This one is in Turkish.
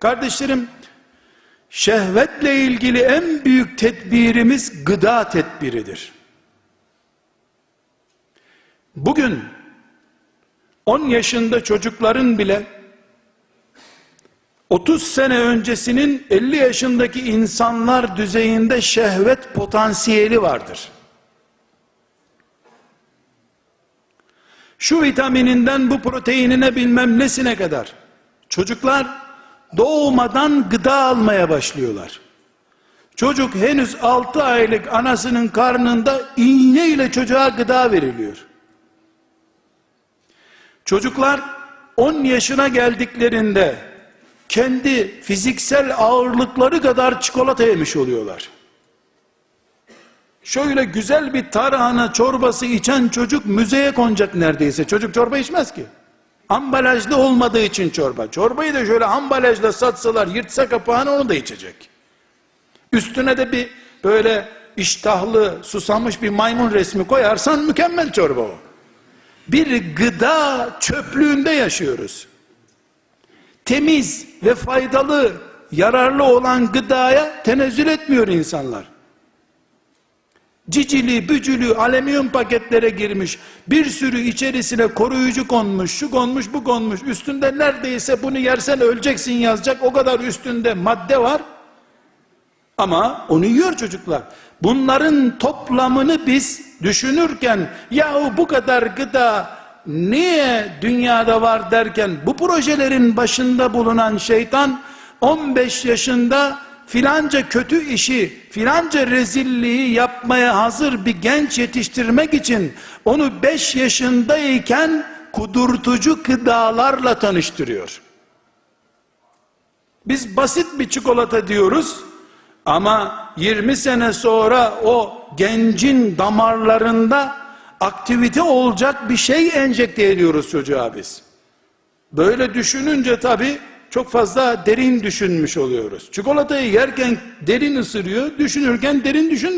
Kardeşlerim, şehvetle ilgili en büyük tedbirimiz gıda tedbiridir. Bugün 10 yaşında çocukların bile 30 sene öncesinin 50 yaşındaki insanlar düzeyinde şehvet potansiyeli vardır. Şu vitamininden bu proteinine bilmem nesine kadar çocuklar doğmadan gıda almaya başlıyorlar. Çocuk henüz 6 aylık anasının karnında iğne ile çocuğa gıda veriliyor. Çocuklar 10 yaşına geldiklerinde kendi fiziksel ağırlıkları kadar çikolata yemiş oluyorlar. Şöyle güzel bir tarhana çorbası içen çocuk müzeye konacak neredeyse. Çocuk çorba içmez ki. Ambalajlı olmadığı için çorba. Çorbayı da şöyle ambalajla satsalar yırtsa kapağını onu da içecek. Üstüne de bir böyle iştahlı susamış bir maymun resmi koyarsan mükemmel çorba o. Bir gıda çöplüğünde yaşıyoruz. Temiz ve faydalı, yararlı olan gıdaya tenezzül etmiyor insanlar cicili bücülü alüminyum paketlere girmiş. Bir sürü içerisine koruyucu konmuş şu konmuş bu konmuş. Üstünde neredeyse bunu yersen öleceksin yazacak. O kadar üstünde madde var. Ama onu yiyor çocuklar. Bunların toplamını biz düşünürken yahu bu kadar gıda niye dünyada var? derken bu projelerin başında bulunan şeytan 15 yaşında filanca kötü işi, filanca rezilliği yapmaya hazır bir genç yetiştirmek için onu 5 yaşındayken kudurtucu gıdalarla tanıştırıyor. Biz basit bir çikolata diyoruz ama 20 sene sonra o gencin damarlarında aktivite olacak bir şey enjekte ediyoruz çocuğa biz. Böyle düşününce tabi çok fazla derin düşünmüş oluyoruz. Çikolatayı yerken derin ısırıyor, düşünürken derin düşünmüyor.